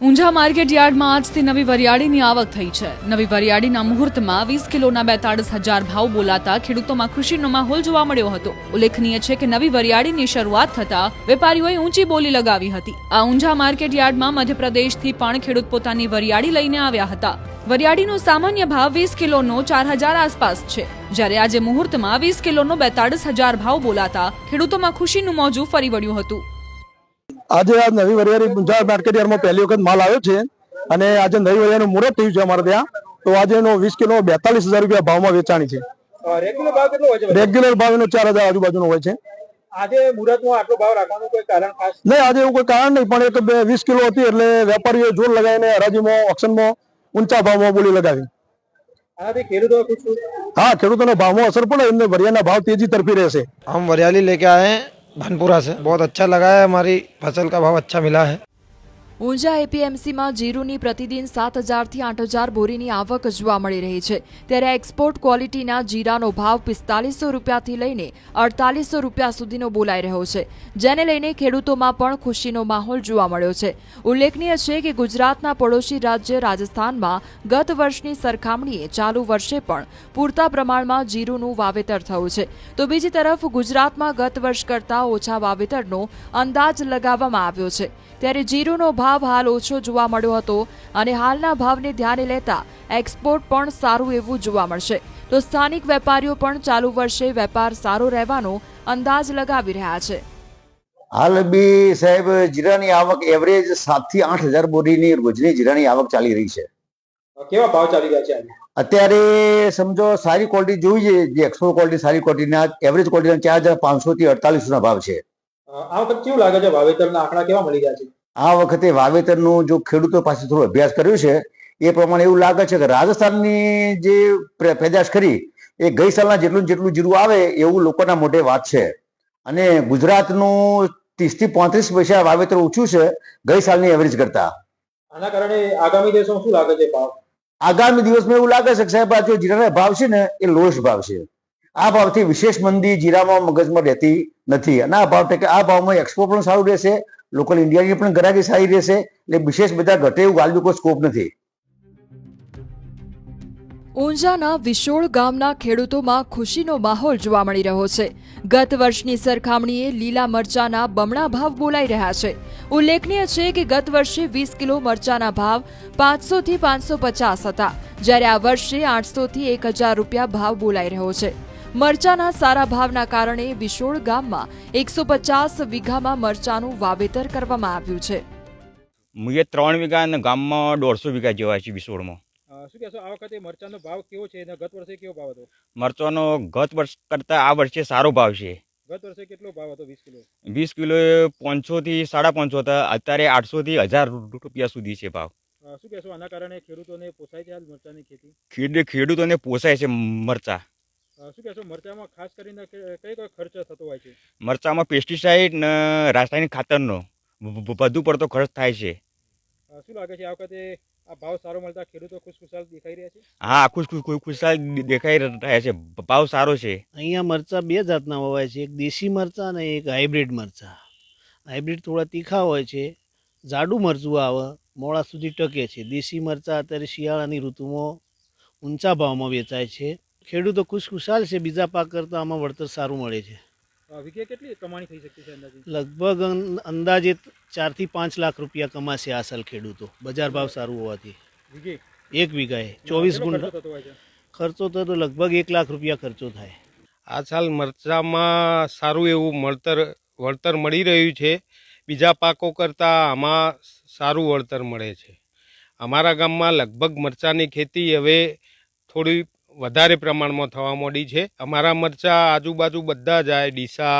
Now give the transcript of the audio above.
Unjha market યાર્ડમાં આજથી નવી વરિયાળીની આવક થઈ છે. નવી વરિયાળીના મુહૂર્તમાં વીસ કિલોના બેતાળીસ હજાર ભાવ બોલાતા ખેડૂતોમાં ખુશીનો માહોલ જોવા મળ્યો હતો. ઉલ્લેખનીય છે કે નવી વરિયાળીની શરૂઆત થતા વેપારીઓએ ઊંચી બોલી લગાવી હતી. આ ઊંઝા માર્કેટ યાર્ડમાં મધ્યપ્રદેશથી પણ ખેડૂત પોતાની વરિયાળી લઈને આવ્યા હતા. વરિયાળીનો સામાન્ય ભાવ વીસ કિલોનો ચાર હજાર આસપાસ છે. જ્યારે આજે મુહૂર્તમાં વીસ કિલોનો બેતાળીસ હજાર ભાવ બોલાતા ખેડૂતોમાં ખુશીનું મોજું ફરી વળ્યું હતું. આજે આ નવી વરિયારી મુંજાર માર્કેટ યાર્ડમાં પહેલી વખત માલ આવ્યો છે અને આજે નવી વરિયાનું મુહૂર્ત થયું છે અમારે ત્યાં. તો આજે એનો વીસ કિલો બેતાલીસ હજાર રૂપિયા ભાવમાં વેચાણી છે. રેગ્યુલર ભાવ એનો ચાર હજાર આજુબાજુનો હોય છે. આજે એવું કોઈ કારણ નહીં પણ વીસ કિલો હતી એટલે વેપારીઓ જોર લગાવીને હરાજીમાં ઓક્શનમાં ઊંચા ભાવમાં બોલી લગાવી. હા ખેડૂતોના ભાવમાં અસર પડે વરિયાના ભાવ તેજી તરફી રહેશે. આમ વરિયાળી લેકે આયે हैं भानपुरा से बहुत अच्छा लगा है हमारी फसल का भाव अच्छा मिला है ઊંઝા એપીએમસીમાં જીરુની પ્રતિદિન સાત હજારથી આઠ હજાર બોરીની આવક જોવા મળી રહી છે. ત્યારે એક્સપોર્ટ ક્વોલિટીના જીરાનો ભાવ પિસ્તાલીસો રૂપિયાથી લઈને અડતાલીસો રૂપિયા સુધીનો બોલાઈ રહ્યો છે. જેને લઈને ખેડૂતોમાં પણ ખુશીનો માહોલ જોવા મળ્યો છે. ઉલ્લેખનીય છે કે ગુજરાતના પડોશી રાજ્ય રાજસ્થાનમાં ગત વર્ષની સરખામણીએ ચાલુ વર્ષે પણ પૂરતા પ્રમાણમાં જીરુનું વાવેતર થયું છે. તો બીજી તરફ ગુજરાતમાં ગત વર્ષ કરતાં ઓછા વાવેતરનો અંદાજ લગાવવામાં આવ્યો છે. ત્યારે જીરુનો ભાવ હાલ ઓછો જોવા મળ્યો હતો અને હાલના ભાવને ધ્યાને લેતા એક્સપોર્ટ પણ સારું એવું જોવા મળશે. તો સ્થાનિક વેપારીઓ પણ ચાલુ વર્ષે વેપાર સારો રહેવાનો અંદાજ લગાવી રહ્યા છે. હાલ બી સાહેબ જીરાની આવક એવરેજ સાતથી આઠ હજાર બોરીની રોજની જીરાની આવક ચાલી રહી છે. કેવા ભાવ ચાલી રહ્યા છે અત્યારે સમજો સારી ક્વોલિટી જોઈએ જે એક્સપોર્ટ ક્વોલિટી સારી ક્વોલિટીના એવરેજ ક્વોલિટીના ચાર હજાર પાંચસો થી અડતાલીસો ના ભાવ છે. આ વખત કેવું લાગે છે? વાવેતરના આંકડા કેવા મળી રહ્યા છે? આ વખતે વાવેતરનું જો ખેડૂતો પાસે થોડો અભ્યાસ કર્યો છે એ પ્રમાણે એવું લાગે છે કે રાજસ્થાનની જે પેદાશ કરી એ ગઈ સાલના જેટલું જેટલું જીરું આવે એવું લોકોના મોઢે વાત છે. અને ગુજરાતનું ત્રીસથી પોત્રીસ પૈસા વાવેતર ઓછું છે ગઈ સાલની એવરેજ કરતા. આના કારણે આગામી દિવસમાં શું લાગે છે ભાવ? આગામી દિવસમાં એવું લાગે છે કે સાહેબ આ જો જીરાના ભાવ છે ને એ લોએસ્ટ ભાવ છે. આ ભાવથી વિશેષ મંદી જીરામાં મગજમાં રહેતી નથી. અને આ ભાવ આ ભાવમાં એક્સપોર્ટ પણ સારું રહેશે લોકલ ઇન્ડિયાની પણ ગ્રાહકી સારી રહેશે. એટલે વિશેષ બધા ઘટે એવું ગાલવી કોઈ સ્કોપ નથી. ઊંઝાના વિશોળ ગામના ખેડૂતોમાં ખુશીનો માહોલ જોવા મળી રહ્યો છે. ગત વર્ષની સરખામણીએ લીલા મરચાના બમણા ભાવ બોલાઈ રહ્યા છે. ઉલ્લેખનીય છે કે ગત વર્ષે વીસ કિલો મરચાના ભાવ પાંચસો થી પાંચસો પચાસ હતા. જ્યારે આ વર્ષે આઠસો થી એક હજાર રૂપિયા ભાવ બોલાઈ રહ્યો છે. મરચાના સારા ભાવના કારણે વિશોળ ગામમાં એકસો પચાસ વીઘામાં મરચાનું વાવેતર કરવામાં આવ્યું છે. મુએ ત્રણ વીઘા અને ગામમાં દોઢસો વીઘા જેવા છે વિશોળમાં. શું કહેશો આ વખતે મરચાનો ભાવ કેવો છે અને ગત વર્ષે કેવો ભાવ હતો? મરચાંનો ગત વર્ષ કરતાં આ વર્ષે સારો ભાવ છે. ગત વર્ષે કેટલો ભાવ હતો વીસ કિલો? વીસ કિલો પાંચસોથી સાડા પાંચસો હતા અત્યારે આઠસોથી હજાર રૂપિયા સુધી છે ભાવ. શું કહેશો આના કારણે ખેડૂતોને પોસાય છે હાલ મરચાની ખેતી? ખેડૂતોને પોસાય છે મરચા. શું કહેશો? મરચામાં ખાસ કરીને કઈ કઈ ખર્ચ થતો હોય છે? મરચામાં પેસ્ટિસાઇડ ને રાસાયણિક ખાતરનો. વધુ પડતો ખર્ચ થાય છે. શું લાગે છે આ વખતે આ ભાવ સારો મળતા ખેડૂતો ખુશખુશાલ દેખાઈ રહ્યા છે? હા ખુશ ખુશ ખુશ- ખુશાલ દેખાઈ રહ્યા છે. ભાવ સારો છે. અહીંયા મરચાં બે જાતના વવાય છે. એક દેશી મરચાં અને એક હાઇબ્રિડ મરચાં. હાઇબ્રિડ થોડા તીખા હોય છે. જાડું મરચું આવે મોડા સુધી ટકે છે. દેશી મરચાં અત્યારે શિયાળાની ઋતુમાં ઊંચા ભાવમાં વેચાય છે. ખેડૂતો ખુશખુશાલ છે બીજા પાક કરતાં આમાં વળતર સારું મળે છે. અ, કેટલી કમાણી થઈ શકતી છે અંદાજે? લગભગ અંદાજે ચારથી પાંચ લાખ રૂપિયા કમાશે આ સાલ ખેડૂતો. બજાર ભાવ સારું હોવાથી. એક વીઘાએ ચોવીસ ગુણ ખર્ચો થતો ખર્ચો તો તો લગભગ એક લાખ રૂપિયા ખર્ચો થાય. આ સાલ મરચામાં સારું એવું મળતર વળતર મળી રહ્યું છે. બીજા પાકો કરતાં આમાં સારું વળતર મળે છે. અમારા ગામમાં લગભગ મરચાંની ખેતી હવે થોડી વધારે પ્રમાણમાં થવા માંડી છે. અમારા મરચાં આજુબાજુ બધા જાય ડીસા